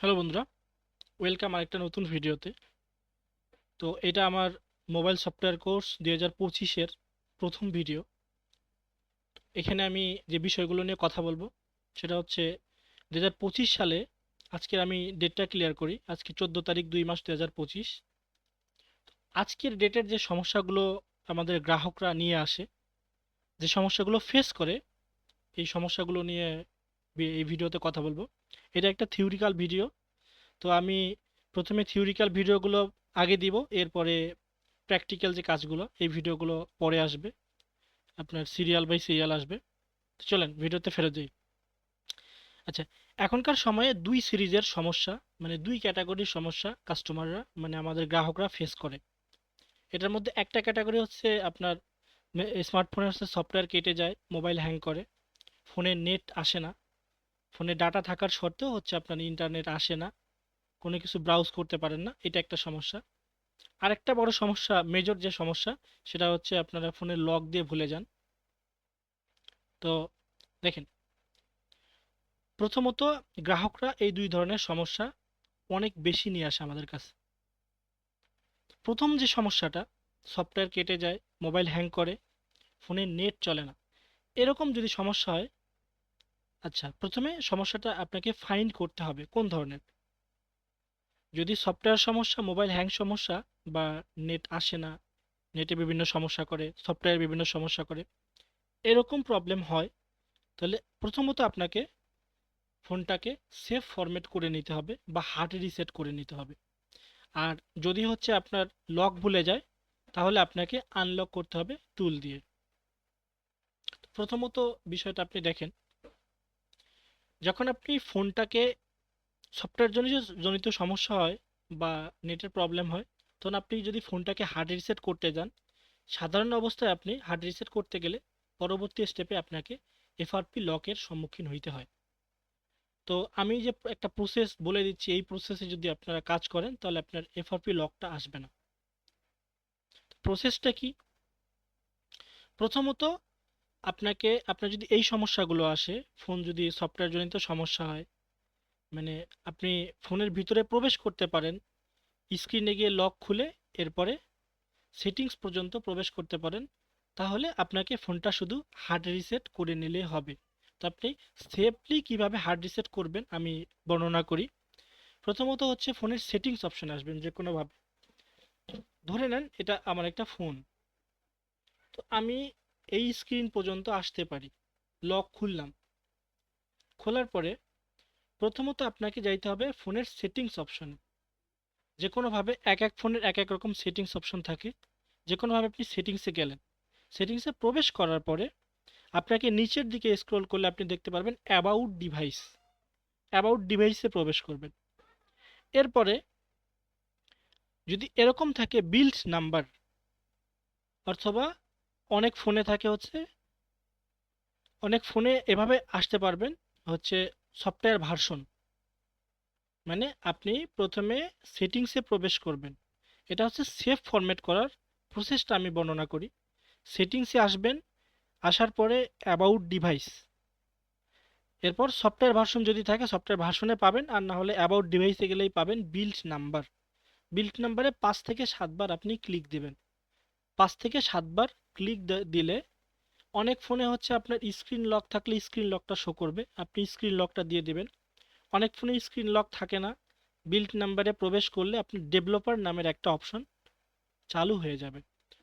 Hello বন্ধুরা, welcome আরেকটা নতুন ভিডিওতে। তো এটা আমার মোবাইল সফটওয়্যার কোর্স দুই হাজার পঁচিশের প্রথম ভিডিও। এখানে আমি যে বিষয়গুলো নিয়ে কথা বলব, সেটা হচ্ছে দু হাজার পঁচিশ সালে আজকের আমি ডেটটা ক্লিয়ার করি। আজকে চোদ্দ তারিখ দুই মাস দু হাজার পঁচিশ। আজকের ডেটের যে সমস্যাগুলো আমাদের গ্রাহকরা নিয়ে আসে, যে সমস্যাগুলো ফেস করে, এই সমস্যাগুলো নিয়ে এই ভিডিওতে কথা বলব। এটা একটা থিওরিক্যাল ভিডিও তো আমি প্রথমে থিওরিক্যাল ভিডিওগুলো আগে দিব, এরপরে প্র্যাকটিক্যাল যে কাজগুলো, এই ভিডিওগুলো পরে আসবে। আপনার সিরিয়াল বাই সিরিয়াল আসবে। তো চলেন ভিডিওতে ফেরত যাই। আচ্ছা এখনকার সময়ে দুই সিরিজের সমস্যা মানে দুই ক্যাটাগরির সমস্যা কাস্টমাররা মানে আমাদের গ্রাহকরা ফেস করে। এটার মধ্যে একটা ক্যাটাগরি হচ্ছে আপনার স্মার্টফোনে হচ্ছে সফটওয়্যার কেটে যায় মোবাইল হ্যাং করে। ফোনে নেট আসে না। ফোনে ডাটা থাকার সত্ত্বেও হচ্ছে আপনার ইন্টারনেট আসে না। কোনো কিছু ব্রাউজ করতে পারেন না, এটা একটা সমস্যা। আরেকটা বড় সমস্যা মেজর যে সমস্যা, সেটা হচ্ছে আপনারা ফোনের লক দিয়ে ভুলে যান। তো দেখেন, প্রথমত গ্রাহকরা এই দুই ধরনের সমস্যা অনেক বেশি নিয়ে আসে আমাদের কাছে। প্রথম যে সমস্যাটা সফটওয়্যার কেটে যায় মোবাইল হ্যাং করে, ফোনে নেট চলে না। এরকম যদি সমস্যা হয় আচ্ছা প্রথমে সমস্যাটা আপনাকে ফাইন্ড করতে হবে, কোন ধরনের? যদি সফটওয়্যার সমস্যা মোবাইল হ্যাং সমস্যা বা নেট আসে না নেটে বিভিন্ন সমস্যা করে সফটওয়্যার বিভিন্ন সমস্যা করে, এরকম প্রবলেম হয়, তাহলে প্রথমত আপনাকে ফোনটাকে সেফ ফরম্যাট করে নিতে হবে বা হার্ড রিসেট করে নিতে হবে। আর যদি হচ্ছে আপনার লক ভুলে যায়, তাহলে আপনাকে আনলক করতে হবে টুল দিয়ে। প্রথমত বিষয়টা আপনি দেখেন যখন আপনি ফোনটাকে সফটওয়্যার জনিত জনিত সমস্যা হয় বা নেটের প্রবলেম হয়, তখন আপনি যদি ফোনটাকে হার্ড রিসেট করতে যান, সাধারণ অবস্থায় আপনি হার্ড রিসেট করতে গেলে পরবর্তী স্টেপে আপনাকে এফআরপি লকের সম্মুখীন হইতে হয়। তো আমি যে একটা প্রসেস বলে দিচ্ছি, এই প্রসেসে যদি আপনারা কাজ করেন, তাহলে আপনার এফআরপি লকটা আসবে না। প্রসেসটা কি? প্রথমত আপনাকে, আপনার যদি এই সমস্যাগুলো আসে, ফোন যদি সফটওয়্যার জনিত সমস্যা হয় মানে আপনি ফোনের ভিতরে প্রবেশ করতে পারেন স্ক্রিনে গিয়ে লক খুলে এরপরে সেটিংস পর্যন্ত প্রবেশ করতে পারেন, তাহলে আপনাকে ফোনটা শুধু হার্ড রিসেট করে নিলে হবে। তো আপনি সেফলি কীভাবে হার্ড রিসেট করবেন আমি বর্ণনা করি। প্রথমত হচ্ছে ফোনের সেটিংস অপশন আসবেন যে কোনোভাবে ধরে নেন এটা আমার একটা ফোন তো আমি এই স্ক্রিন পর্যন্ত আসতে পারি। লক খুললাম। খোলার পরে প্রথমত আপনাকে যাইতে হবে ফোনের সেটিংস অপশনে যে কোনোভাবে এক এক ফোনের এক এক রকম সেটিংস অপশন থাকে। যে কোনোভাবে আপনি সেটিংসে গেলেন। সেটিংসে প্রবেশ করার পরে আপনাকে নিচের দিকে স্ক্রল করলে আপনি দেখতে পারবেন অ্যাবাউট ডিভাইস অ্যাবাউট ডিভাইসে প্রবেশ করবেন। এরপরে যদি এরকম থাকে বিল্ড নাম্বার অথবা অনেক ফোনে থাকে হচ্ছে, অনেক ফোনে এভাবে আসতে পারবেন হচ্ছে সফটওয়্যার ভার্সন। মানে আপনি প্রথমে সেটিংসে প্রবেশ করবেন। এটা হচ্ছে সেফ ফরম্যাট করার প্রসেসটা আমি বর্ণনা করি। সেটিংসে আসবেন, আসার পরে অ্যাবাউট ডিভাইস। এরপর সফটওয়্যার ভার্সন যদি থাকে, সফটওয়্যার ভার্সনে পাবেন, আর না হলে অ্যাবাউট ডিভাইসে গেলেই পাবেন বিল্ড নাম্বার। বিল্ড নাম্বারে পাঁচ থেকে সাতবার আপনি ক্লিক দেবেন। পাঁচ থেকে সাতবার ক্লিক দিলে অনেক ফোনে হচ্ছে আপনার স্ক্রিন লক থাকলে স্ক্রিন লকটা শো করবে। আপনি স্ক্রিন লকটা দিয়ে দেবেন। অনেক ফোনে স্ক্রিন লক থাকে না। বিল্ড নাম্বারে প্রবেশ করলে আপনি ডেভেলপার নামের একটা অপশন চালু হয়ে যাবে।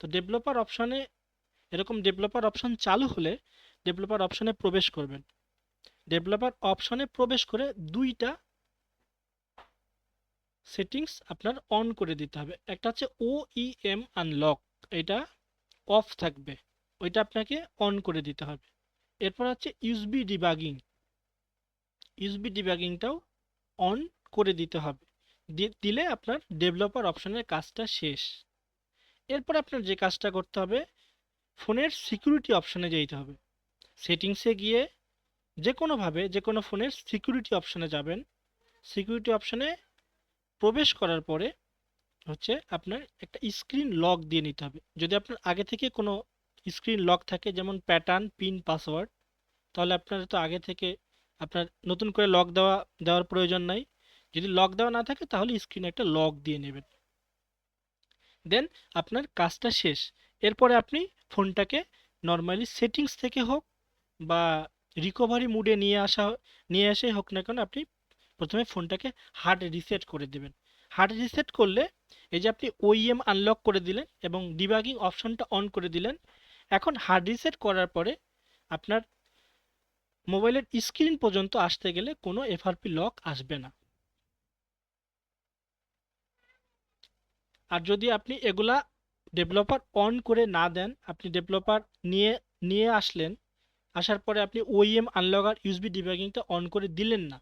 তো ডেভেলপার অপশনে এরকম ডেভেলপার অপশন চালু হলে ডেভেলপার অপশনে প্রবেশ করবেন। ডেভেলপার অপশনে প্রবেশ করে দুইটা সেটিংস আপনার অন করে দিতে হবে। একটা হচ্ছে ও ই এম আনলক এটা অফ থাকবে, ওইটা আপনাকে অন করে দিতে হবে। এরপর হচ্ছে ইউসবি ডিবাগিং ইউসবি ডিবাগিংটাও অন করে দিতে হবে। দিলে আপনার ডেভেলপার অপশনের কাজটা শেষ। এরপর আপনার যে কাজটা করতে হবে, ফোনের সিকিউরিটি অপশনে যেতে হবে। সেটিংসে গিয়ে যে কোনোভাবে যে কোনো ফোনের সিকিউরিটি অপশনে যাবেন সিকিউরিটি অপশনে প্রবেশ করার পরে হচ্ছে আপনার একটা স্ক্রিন লক দিয়ে নিতে হবে। যদি আপনার আগে থেকে কোনো স্ক্রিন লক থাকে, যেমন প্যাটার্ন পিন পাসওয়ার্ড তাহলে আপনার তো আগে থেকে আপনার নতুন করে লক দেওয়া, দেওয়ার প্রয়োজন নাই। যদি লক দেওয়া না থাকে, তাহলে স্ক্রিনে একটা লক দিয়ে নেবেন। দেন আপনার কাজটা শেষ। এরপরে আপনি ফোনটাকে নর্মালি সেটিংস থেকে হোক বা রিকভারি মুডে নিয়ে আসা, নিয়ে আসে হোক না কেন, আপনি প্রথমে ফোনটাকে হার্ড রিসেট করে দেবেন। হার্ড রিসেট করলে এই যে আপনি ওইএম আনলক করে দিলেন এবং ডিবাগিং অপশনটা অন করে দিলেন, এখন হার্ড রিসেট করার পরে আপনার মোবাইলের স্ক্রিন পর্যন্ত আসতে গেলে কোনো এফআরপি লক আসবে না। আর যদি আপনি এগুলা ডেভেলপার অন করে না দেন, আপনি ডেভেলপার নিয়ে নিয়ে আসলেন, আসার পরে আপনি ওইএম আনলক আর ইউএসবি ডিবাগিংটা অন করে দিলেন না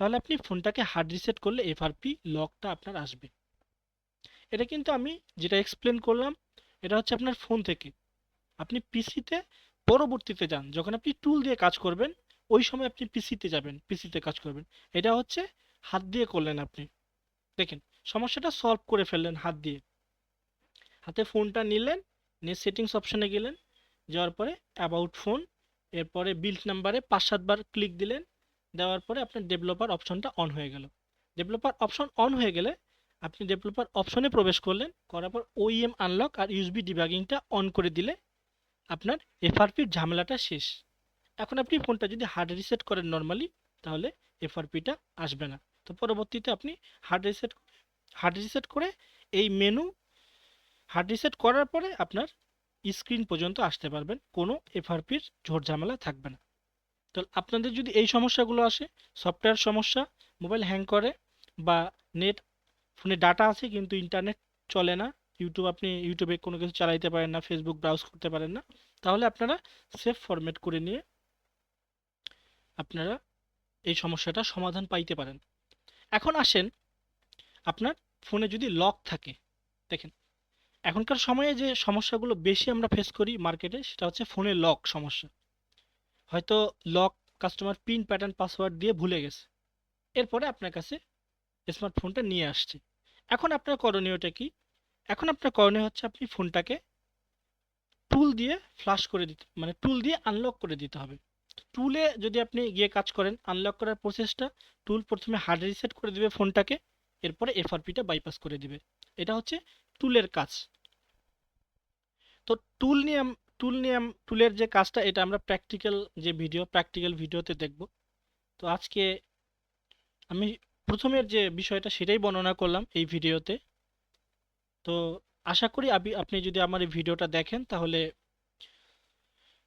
তাহলে আপনি ফোনটাকে হার্ড রিসেট করলে এফআরপি লকটা আপনার আসবে। এটা কিন্তু আমি যেটা এক্সপ্লেন করলাম, এটা হচ্ছে আপনার ফোন থেকে। আপনি পিসিতে পরবর্তীতে যান, যখন আপনি টুল দিয়ে কাজ করবেন, ওই সময় আপনি পিসিতে যাবেন পিসিতে কাজ করবেন। এটা হচ্ছে হাত দিয়ে করলেন আপনি। দেখেন, সমস্যাটা সলভ করে ফেললেন হাত দিয়ে। হাতে ফোনটা নিলেন, নিয়ে সেটিংস অপশনে গেলেন, যাওয়ার পরে অ্যাবাউট ফোন এরপরে বিল্ড নাম্বারে পাঁচ সাতবার ক্লিক দিলেন দেওয়ার পরে আপনার ডেভেলপার অপশনটা অন হয়ে গেল। ডেভেলপার অপশন অন হয়ে গেলে আপনি ডেভেলপার অপশনে প্রবেশ করলেন, করার পর ওইএম আনলক আর ইউএসবি ডিবাগিংটা অন করে দিলে আপনার এফআরপির ঝামেলাটা শেষ। এখন আপনি ফোনটা যদি হার্ড রিসেট করেন নর্মালি তাহলে এফআরপিটা আসবে না। তো পরবর্তীতে আপনি হার্ড রিসেট হার্ড রিসেট করে এই মেনু হার্ড রিসেট করার পরে আপনার স্ক্রিন পর্যন্ত আসতে পারবেন। কোনো এফআরপির ঝোড় ঝামেলা থাকবে না। তো আপনাদের যদি এই সমস্যাগুলো আসে সফটওয়্যার সমস্যা মোবাইল হ্যাং করে বা নেট ফোনে ডাটা আছে কিন্তু ইন্টারনেট চলে না ইউটিউব আপনি ইউটিউবে কোনো কিছু চালাইতে পারেন না ফেসবুক ব্রাউজ করতে পারেন না, তাহলে আপনারা সেফ ফরম্যাট করে নিয়ে আপনারা এই সমস্যাটা সমাধান পাইতে পারেন। এখন আসেন, আপনার ফোনে যদি লক থাকে, দেখেন, এখনকার সময়ে যে সমস্যাগুলো বেশি আমরা ফেস করি মার্কেটে সেটা হচ্ছে ফোনে লক সমস্যা। হয়তো lock customer pin pattern password দিয়ে ভুলে গেছে। এরপরে আপনার কাছে স্মার্টফোনটা নিয়ে আসছে। এখন আপনার করণীয়টা কি? এখন আপনার করণীয় হচ্ছে আপনি ফোনটাকে টুল দিয়ে ফ্লাশ করে দিতে মানে টুল দিয়ে আনলক করে দিতে হবে। টুলে যদি আপনি গিয়ে কাজ করেন আনলক করার প্রসেসটা টুল প্রথমে হার্ড রিসেট করে দিবে ফোনটাকে এরপরে এফআরপিটা বাইপাস করে দিবে। এটা হচ্ছে টুলের কাজ। তো টুল নিয়ে টুল নিয়ে টুলের যে কাজটা, এটা আমরা প্র্যাকটিক্যাল যে ভিডিও প্র্যাকটিক্যাল ভিডিওতে দেখব। তো আজকে আমি প্রথমের যে বিষয়টা, সেটাই বর্ণনা করলাম এই ভিডিওতে তো। আশা করি আপনি আপনি যদি আমার এই ভিডিওটা দেখেন, তাহলে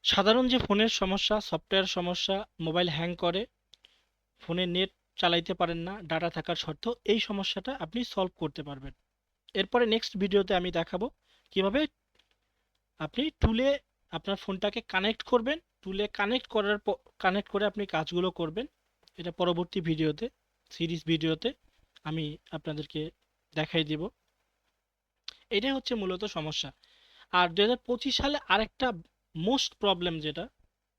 সাধারণ যে ফোনের সমস্যা সফটওয়্যার সমস্যা মোবাইল হ্যাং করে, ফোনে নেট চালাইতে পারেন না ডাটা থাকার সত্ত্বেও এই সমস্যাটা আপনি সলভ করতে পারবেন। এরপরে নেক্সট ভিডিওতে আমি দেখাবো কীভাবে আপনি টুলে আপনার ফোনটাকে কানেক্ট করবেন। টুলে কানেক্ট করার কানেক্ট করে আপনি কাজগুলো করবেন। এটা পরবর্তী ভিডিওতে সিরিজ ভিডিওতে আমি আপনাদেরকে দেখাই দিব। এটাই হচ্ছে মূলত সমস্যা। আর দু পঁচিশ সালে আরেকটা মোস্ট প্রবলেম যেটা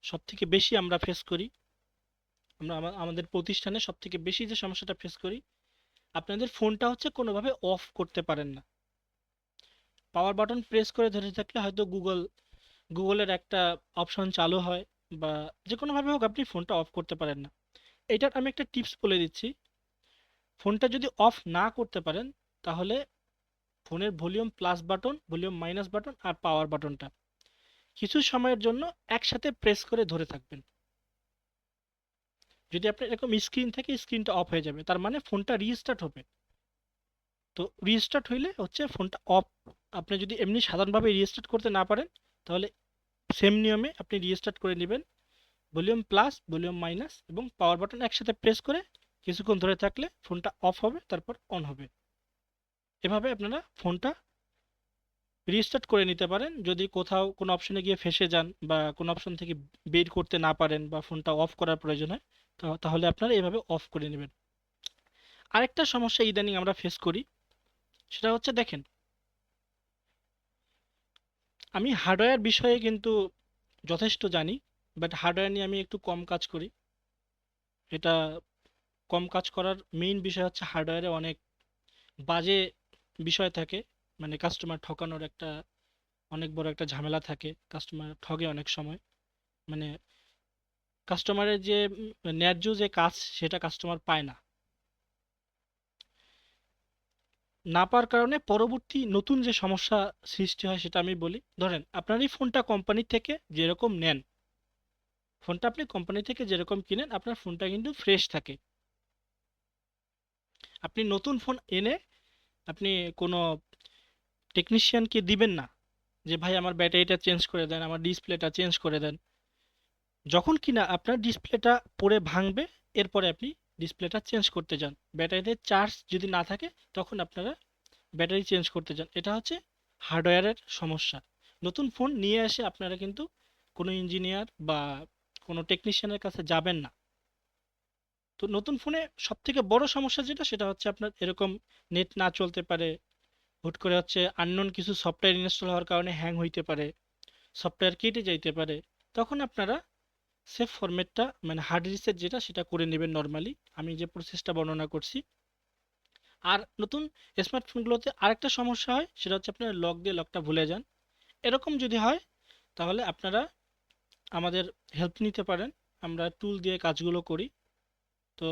সব থেকে বেশি আমরা ফেস করি, আমরা আমাদের প্রতিষ্ঠানে সব থেকে বেশি যে সমস্যাটা ফেস করি, আপনাদের ফোনটা হচ্ছে কোনোভাবে অফ করতে পারেন না। পাওয়ার বাটন প্রেস করে ধরে থাকলে হয়তো গুগল গুগলের একটা অপশন চালু হয় বা যে কোনোভাবে হোক আপনি ফোনটা অফ করতে পারেন না। এটার আমি একটা টিপস বলে দিচ্ছি। ফোনটা যদি অফ না করতে পারেন, তাহলে ফোনের volume plus button volume minus button আর পাওয়ার বাটনটা কিছু সময়ের জন্য একসাথে প্রেস করে ধরে থাকবেন। যদি আপনার এরকম স্ক্রিন থেকে স্ক্রিনটা অফ হয়ে যাবে। তার মানে ফোনটা রিস্টার্ট হবে। তো রিস্টার্ট হইলে হচ্ছে ফোনটা অফ আপনি যদি এমনি সাধারণভাবে রিস্টার্ট করতে না পারেন, তাহলে সেম নিয়মে আপনি রিস্টার্ট করে নেবেন। ভলিউম প্লাস ভলিউম মাইনাস এবং পাওয়ার বাটন একসাথে প্রেস করে কিছুক্ষণ ধরে থাকলে ফোনটা অফ হবে, তারপর অন হবে। এভাবে আপনারা ফোনটা রিস্টার্ট করে নিতে পারেন। যদি কোথাও কোনো অপশনে গিয়ে ফেসে যান বা কোনো অপশন থেকে বের করতে না পারেন বা ফোনটা অফ করার প্রয়োজন হয় তাহলে আপনারা এভাবে অফ করে নেবেন। আরেকটা সমস্যা ইদানিং আমরা ফেস করি সেটা হচ্ছে দেখেন, আমি হার্ডওয়্যার বিষয়ে কিন্তু যথেষ্ট জানি বাট হার্ডওয়্যার নিয়ে আমি একটু কম কাজ করি। এটা কম কাজ করার মেইন বিষয় হচ্ছে হার্ডওয়্যারে অনেক বাজে বিষয় থাকে মানে কাস্টমার ঠকানোর একটা, অনেক বড় একটা ঝামেলা থাকে কাস্টমার ঠগে অনেক সময়। মানে কাস্টমারের যে ন্যায্য যে কাজ, সেটা কাস্টমার পায় না। না পাওয়ার কারণে পরবর্তী নতুন যে সমস্যা সৃষ্টি হয় সেটা আমি বলি। ধরেন, আপনার এই ফোনটা কোম্পানি থেকে যেরকম নেন, ফোনটা আপনি কোম্পানি থেকে যেরকম কিনেন, আপনার ফোনটা কিন্তু ফ্রেশ থাকে। আপনি নতুন ফোন এনে আপনি কোনো টেকনিশিয়ানকে দিবেন না যে, ভাই, আমার ব্যাটারিটা চেঞ্জ করে দেন, আমার ডিসপ্লেটা চেঞ্জ করে দেন। যখন কিনা আপনার ডিসপ্লেটা পরে ভাঙবে, এরপরে আপনি ডিসপ্লেটা চেঞ্জ করতে যান। ব্যাটারিতে চার্জ যদি না থাকে, তখন আপনারা ব্যাটারি চেঞ্জ করতে যান। এটা হচ্ছে হার্ডওয়্যারের সমস্যা। নতুন ফোন নিয়ে এসে আপনারা কিন্তু কোনো ইঞ্জিনিয়ার বা কোনো টেকনিশিয়ানের কাছে যাবেন না। তো নতুন ফোনে সব থেকে বড় সমস্যা যেটা, সেটা হচ্ছে আপনার এরকম নেট না চলতে পারে। হুট করে হচ্ছে আননোন কিছু সফটওয়্যার ইনস্টল হওয়ার কারণে হ্যাং হইতে পারে, সফটওয়্যার কেটে যাইতে পারে। তখন আপনারা সেফ ফরম্যাটটা মানে হার্ড রিসেট যেটা, সেটা করে নেবেন নর্মালি আমি যে প্রসেসটা বর্ণনা করছি। আর নতুন স্মার্টফোনগুলোতে আরেকটা সমস্যা হয়, সেটা হচ্ছে আপনারা লক দিয়ে লকটা ভুলে যান। এরকম যদি হয়, তাহলে আপনারা আমাদের হেল্প নিতে পারেন। আমরা টুল দিয়ে কাজগুলো করি। তো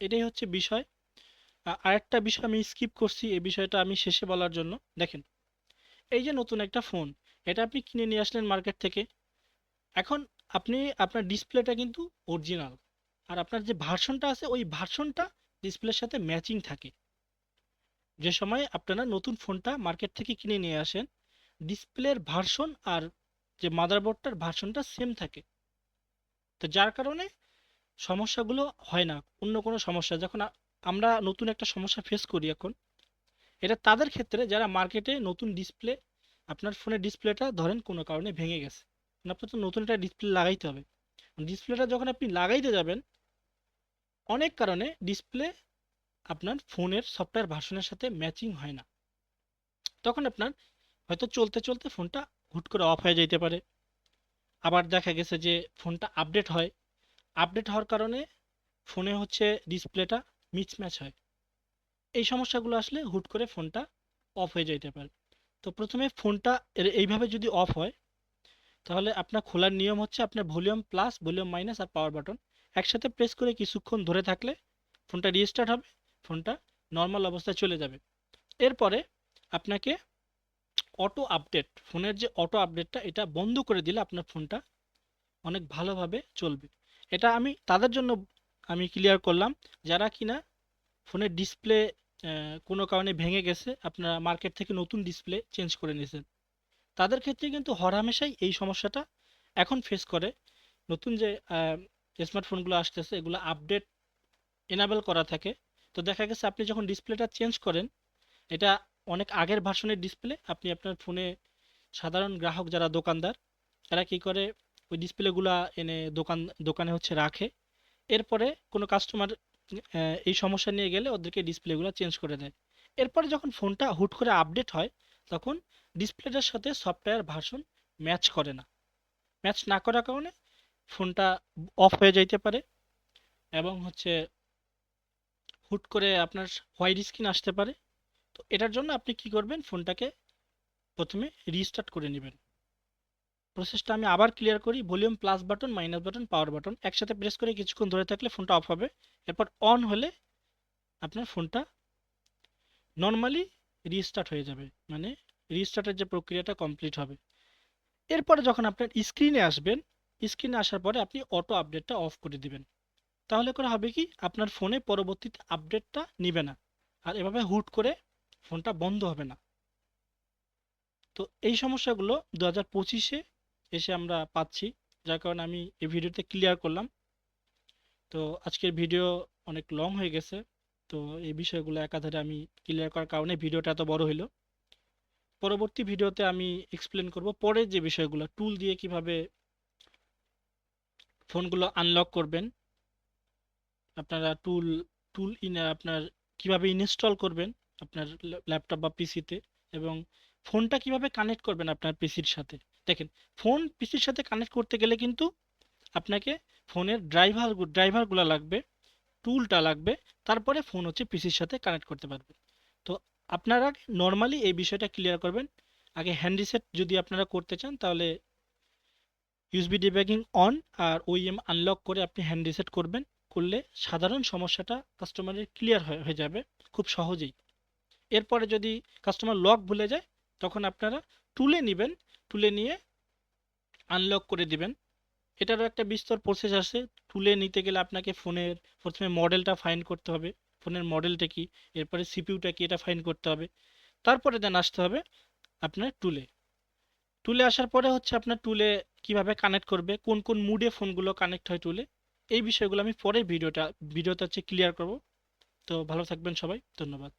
এটাই হচ্ছে বিষয়। আরেকটা বিষয় আমি স্কিপ করছি, এই বিষয়টা আমি শেষে বলার জন্য। দেখেন, এই যে নতুন একটা ফোন এটা আপনি কিনে নিয়ে আসলেন মার্কেট থেকে। এখন আপনি আপনার ডিসপ্লেটা কিন্তু অরিজিনাল আর আপনার যে ভার্সনটা আছে, ওই ভার্সনটা ডিসপ্লের সাথে ম্যাচিং থাকে। যে সময় আপনারা নতুন ফোনটা মার্কেট থেকে কিনে নিয়ে আসেন, ডিসপ্লের ভার্সন আর যে মাদারবোর্ডটার ভার্সনটা সেম থাকে। তো যার কারণে সমস্যাগুলো হয় না, অন্য কোনো সমস্যা। যখন আমরা নতুন একটা সমস্যা ফেস করি এখন, এটা তাদের ক্ষেত্রে যারা মার্কেটে নতুন ডিসপ্লে, আপনার ফোনের ডিসপ্লেটা ধরেন কোনো কারণে ভেঙে গেছে। আপনার তো নতুন একটা ডিসপ্লে লাগাইতে হবে। ডিসপ্লেটা যখন আপনি লাগাইতে যাবেন, অনেক কারণে ডিসপ্লে আপনার ফোনের সফটওয়্যার ভার্সনের সাথে ম্যাচিং হয় না। তখন আপনার হয়তো চলতে চলতে ফোনটা হুট করে অফ হয়ে যেতে পারে। আবার দেখা গেছে যে ফোনটা আপডেট হয়। আপডেট হওয়ার কারণে ফোনে হচ্ছে ডিসপ্লেটা মিসম্যাচ হয়। এই সমস্যাগুলো আসলে হুট করে ফোনটা অফ হয়ে যেতে পারে। তো প্রথমে ফোনটা এইভাবে যদি অফ হয় তাহলে আপনার খোলার নিয়ম হচ্ছে আপনার ভলিউম প্লাস, ভলিউম মাইনাস আর পাওয়ার বাটন। একসাথে প্রেস করে কিছুক্ষণ ধরে থাকলে ফোনটা রিস্টার্ট হবে, ফোনটা নর্মাল অবস্থায় চলে যাবে। এরপরে আপনাকে অটো আপডেট, ফোনের যে অটো আপডেটটা, এটা বন্ধ করে দিলে আপনার ফোনটা অনেক ভালোভাবে চলবে। এটা আমি তাদের জন্য আমি ক্লিয়ার করলাম, যারা কিনা ফোনের ডিসপ্লে কোনো কারণে ভেঙে গেছে, আপনারা মার্কেট থেকে নতুন ডিসপ্লে চেঞ্জ করে নিয়েছেন। তাদের ক্ষেত্রে কিন্তু হরহামেশাই এই সমস্যাটা এখন ফেস করে। নতুন যে স্মার্টফোনগুলো আসতেছে, এগুলো আপডেট এনাবেল করা থাকে। তো দেখা গেছে আপনি যখন ডিসপ্লেটা চেঞ্জ করেন, এটা অনেক আগের ভার্সনের ডিসপ্লে আপনি আপনার ফোনে সাধারণ গ্রাহক যারা দোকানদার, তারা কি করে, ওই ডিসপ্লেগুলা এনে দোকান, দোকানে হচ্ছে রাখে। এরপরে কোনো কাস্টমার এই সমস্যা নিয়ে গেলে ওদেরকে ডিসপ্লেগুলো চেঞ্জ করে দেয়। এরপরে যখন ফোনটা হুট করে আপডেট হয়, তখন ডিসপ্লেটার সাথে সফটওয়্যার ভার্সন ম্যাচ করে না। ম্যাচ না করার কারণে ফোনটা অফ হয়ে যাইতে পারে এবং হচ্ছে হুট করে আপনার হোয়াইট স্ক্রিন আসতে পারে। তো এটার জন্য আপনি কি করবেন? ফোনটাকে প্রথমে রিস্টার্ট করে নেবেন। প্রসেসটা আমি আবার ক্লিয়ার করি। Volume plus button minus button power button একসাথে প্রেস করে কিছুক্ষণ ধরে থাকলে ফোনটা অফ হবে। এরপর অন হলে আপনার ফোনটা নর্মালি রিস্টার্ট হয়ে যাবে। মানে রিস্টার্টের যে প্রক্রিয়াটা কমপ্লিট হবে। এরপরে যখন আপনার স্ক্রিনে আসবেন স্ক্রিনে আসার পরে আপনি অটো আপডেটটা অফ করে দিবেন। তাহলে করে হবে কি? আপনার ফোনে পরবর্তীতে আপডেটটা নিবে না। আর এভাবে হুট করে ফোনটা বন্ধ হবে না। তো এই সমস্যাগুলো দু হাজার পঁচিশে এসে আমরা পাচ্ছি। যার কারণে আমি এই ভিডিওতে ক্লিয়ার করলাম। তো আজকের ভিডিও অনেক লং হয়ে গেছে। তো এই বিষয়গুলো একাধারে আমি ক্লিয়ার করার কারণে ভিডিওটা এত বড় হলো পরবর্তী ভিডিওতে আমি এক্সপ্লেন করব পরের যে বিষয়গুলো টুল দিয়ে কীভাবে ফোনগুলো আনলক করবেন, আপনারা টুল টুল ইন আপনার কীভাবে ইনস্টল করবেন আপনার ল্যাপটপ বা পিসিতে এবং ফোনটা কীভাবে কানেক্ট করবেন আপনার পিসির সাথে। দেখেন, ফোন পিসির সাথে কানেক্ট করতে গেলে কিন্তু আপনাকে ফোনের ড্রাইভার ড্রাইভারগুলো লাগবে টুলটা লাগবে, তারপরে ফোন হচ্ছে পিসির সাথে কানেক্ট করতে পারবেন। আপনারা নর্মালি এই বিষয়টা ক্লিয়ার করবেন। আগে হ্যান্ড রিসেট যদি আপনারা করতে চান, তাহলে ইউএসবি ডিব্যাগিং অন আর ওইএম আনলক করে আপনি হ্যান্ড রিসেট করবেন। করলে সাধারণ সমস্যাটা কাস্টমারের ক্লিয়ার হয়ে যাবে খুব সহজেই। এরপরে যদি কাস্টমার লক ভুলে যায়, তখন আপনারা টুলে নেবেন। টুলে নিয়ে আনলক করে দিবেন। এটারও একটা বিস্তর প্রসেস আছে। টুলে নিতে গেলে আপনাকে ফোনের প্রথমে মডেলটা ফাইন করতে হবে। ফোনের মডেলটা কি? এরপরে সিপিউটা কি? এটা ফাইন করতে হবে। তারপরে দেন আসতে হবে আপনার টুলে টুলে আসার পরে হচ্ছে আপনার টুলে কীভাবে কানেক্ট করবে? কোন কোন মুডে ফোনগুলো কানেক্ট হয় টুলে এই বিষয়গুলো আমি পরে ভিডিওটা ভিডিওতে হচ্ছে ক্লিয়ার করব। তো ভালো থাকবেন সবাই। ধন্যবাদ।